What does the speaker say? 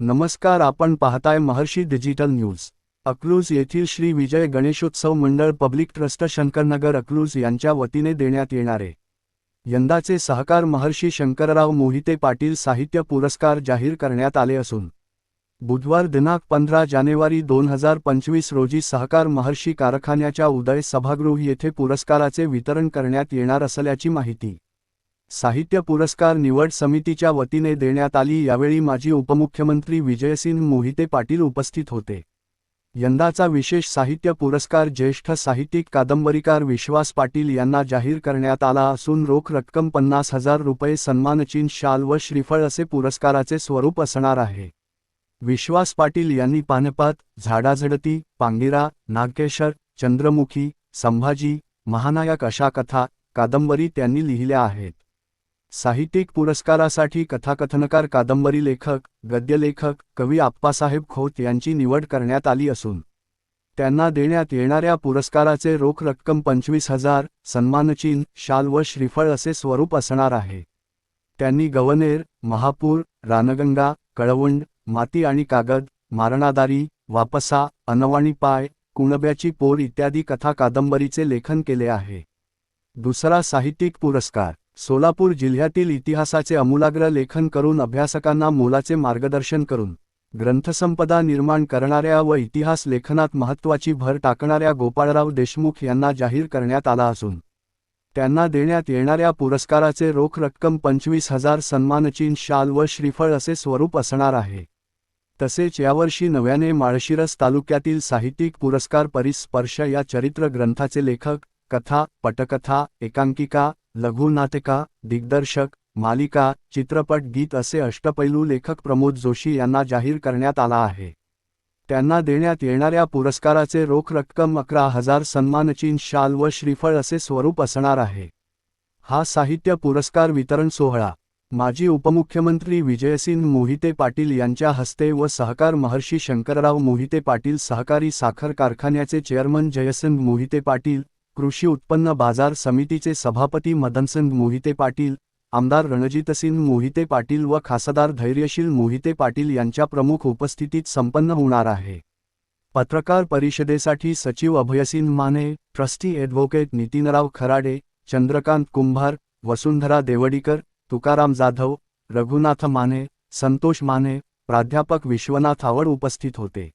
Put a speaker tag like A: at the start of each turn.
A: नमस्कार आपण पाहताय महर्षी डिजिटल न्यूज. अक्लूज येथील श्री विजय गणेशोत्सव मंडळ पब्लिक ट्रस्ट शंकरनगर अक्लूज यांच्या वतीने देण्यात येणारे. यंदाचे सहकार महर्षी शंकरराव मोहिते पाटील साहित्य पुरस्कार जाहीर करण्यात आले असून बुधवार दिनांक पंधरा जानेवारी दोन हजार पंचवीस रोजी सहकार महर्षी कारखान्याच्या उदय सभागृह येथे पुरस्काराचे वितरण करण्यात येणार असल्याची माहिती. साहित्य पुरस्कार निवड समितीच्या वतीने देण्यात आली. यावेळी माजी उपमुख्यमंत्री विजयसिंह मोहिते पाटील उपस्थित होते. यंदाचा विशेष साहित्य पुरस्कार ज्येष्ठ साहित्यिक कादंबरीकार विश्वास पाटील यांना जाहीर करण्यात आला असून रोख रक्कम पन्नास हजार रुपये सन्मानचीन शाल व श्रीफळ असे पुरस्काराचे स्वरूप असणार आहे. विश्वास पाटील यांनी पानपात झाडाझडती पांगिरा नागेश्वर चंद्रमुखी संभाजी महानायक अशा कथा कादंबरी त्यांनी लिहिल्या आहेत. साहित्यिक पुरस्कारासाठी कथाकथनकार कादंबरी लेखक गद्यलेखक कवी आप्पासाहेब खोत यांची निवड करण्यात आली असून त्यांना देण्यात येणाऱ्या पुरस्काराचे रोख रक्कम पंचवीस हजार सन्मानचिन्ह शाल व श्रीफळ असे स्वरूप असणार आहे. त्यांनी गवनेर महापूर रानगंगा कळवंड माती आणि कागद मारणादारी वापसा अनवाणी पाय कुणब्याची पोर इत्यादी कथा कादंबरीचे लेखन केले आहे. दुसरा साहित्यिक पुरस्कार सोलापूर जिल्ह्यातील इतिहासाचे अमूलाग्र लेखन करून अभ्यासकांना मोलाचे मार्गदर्शन करून ग्रंथसंपदा निर्माण करणाऱ्या व इतिहास लेखनात महत्त्वाची भर टाकणाऱ्या गोपाळराव देशमुख यांना जाहीर करण्यात आला असून त्यांना देण्यात येणाऱ्या पुरस्काराचे रोख रक्कम पंचवीस हजार सन्मानचीन शाल व श्रीफळ असे स्वरूप असणार आहे. तसेच यावर्षी नव्याने माळशिरस तालुक्यातील साहित्यिक पुरस्कार परिस्पर्श या चरित्र ग्रंथाचे लेखक कथा पटकथा एकांकिका लघुनाटिका दिग्दर्शक मालिका चित्रपट गीत असे अष्टपैलू लेखक प्रमोद जोशी यांना जाहीर करण्यात आला आहे. त्यांना देण्यात येणाऱ्या पुरस्काराचे रोख रक्कम अकरा हजार सन्मानचीन शाल व श्रीफळ असे स्वरूप असणार आहे. हा साहित्य पुरस्कार वितरण सोहळा. माजी उपमुख्यमंत्री विजयसिंह मोहिते पाटील यांच्या हस्ते व सहकार महर्षी शंकरराव मोहिते पाटील सहकारी साखर कारखान्याचे चेअरमन जयसिंह मोहिते पाटील कृषी उत्पन्न बाजार समितीचे सभापती मदनसिंग मोहिते पाटील आमदार रणजितसिंग मोहिते पाटील व खासदार धैर्यशील मोहिते पाटील यांच्या प्रमुख उपस्थितीत संपन्न होणार आहे. पत्रकार परिषदेसाठी सचिव अभयसिंह माने ट्रस्टी ॲडव्होकेट नितीनराव खराडे चंद्रकांत कुंभार वसुंधरा देवडीकर तुकाराम जाधव रघुनाथ माने संतोष माने प्राध्यापक विश्वनाथ आवड उपस्थित होते.